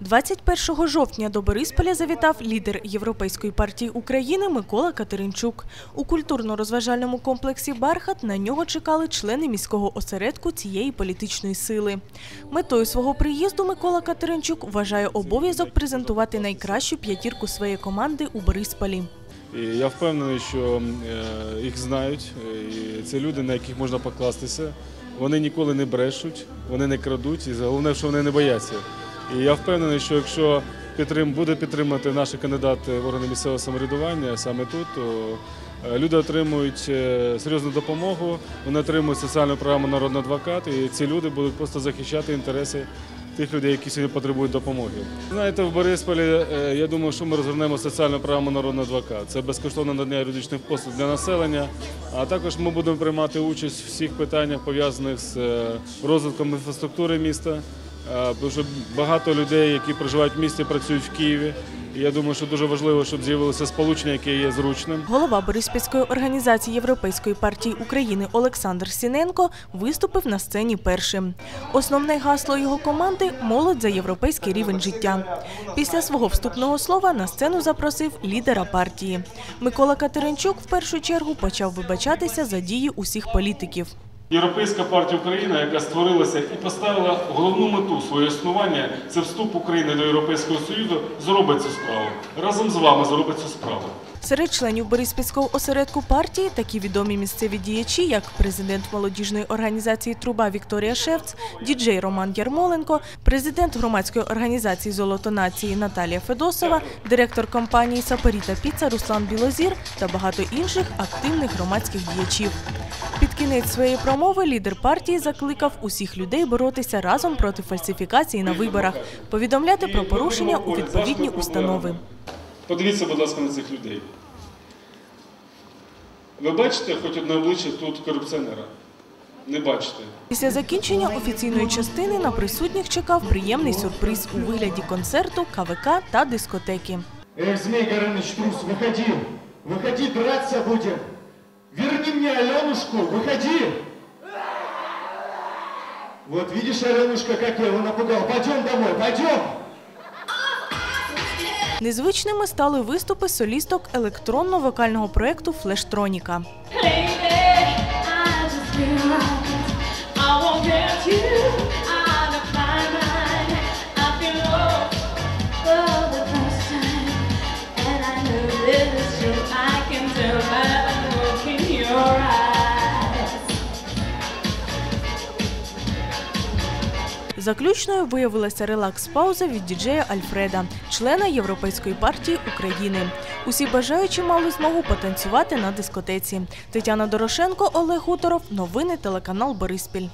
21 жовтня до Борисполя завітав лідер Європейської партії України Микола Катеринчук. У культурно-розважальному комплексі Бархат на нього чекали члени міського осередку цієї політичної сили. Метою свого приїзду Микола Катеринчук вважає обов'язок презентувати найкращу п'ятірку своєї команди у Борисполі. Я впевнений, що е, їх знають. І це люди, на яких можна покластися. Вони ніколи не брешуть, вони не крадуть, і головне, що вони не бояться. І я впевнений, що якщо підтрим, буде підтримати наші кандидати в органи місцевого самоврядування саме тут, то е, люди отримують е, серйозну допомогу, вони отримують соціальну програму Народний адвокат, і ці люди будуть просто захищати інтереси тих людей, які сьогодні потребують допомоги. Знаєте, в Борисполі е, я думаю, що ми розгорнемо соціальну програму Народний адвокат. Це безкоштовне надання юридичних послуг для населення. А також ми будемо приймати участь в всіх питаннях пов'язаних з розвитком інфраструктури міста. Е, Тому що багато людей, які проживають в місті, працюють в Києві. Я думаю, що дуже важливо, щоб з'явилося сполучення, яке є зручним. Голова Бориспільської організації Європейської партії України Олександр Сіненко виступив на сцені першим. Основне гасло його команди молодь за європейський рівень життя. Після свого вступного слова на сцену запросив лідера партії. Микола Катеринчук в першу чергу почав вибачатися за дії усіх політиків. Європейська партія України, яка створилася і поставила головну мету своє існування, це вступ України до Європейського Союзу, зробить цю справу. Разом з вами зробить цю справу. Серед членів Бориспільського осередку партії такі відомі місцеві діячі, як президент молодіжної організації Труба Вікторія Шевц, діджей Роман Ярмоленко, президент громадської організації Золото нації Наталія Федосова, директор компанії Сапоріта Піца Руслан Білозір та багато інших активних громадських діячів. Під кінець своєї промови лідер партії закликав усіх людей боротися разом проти фальсифікації на виборах, повідомляти про порушення у відповідні установи. Подивіться, будь ласка, на цих людей. Ви бачите хоч одне обличчя тут корупціонера? Не бачите. Після закінчення офіційної частини на присутніх чекав приємний сюрприз у вигляді концерту, КВК та дискотеки. Эх, Змей Горыныч, трус, выходи! Выходи, драться будем! Верни мне Аленушку, выходи! Вот видишь, Аленушка, как я его напугал. Пойдем домой, пойдем! Незвичними стали виступи солісток електронно-вокального проєкту Флештроніка. Lately, I just Заключною виявилася релакс-пауза від діджея Альфреда, члена Європейської партії України. Усі бажаючі мали змогу потанцювати на дискотеці. Тетяна Дорошенко, Олег Уторов, Новини телеканал Бориспіль.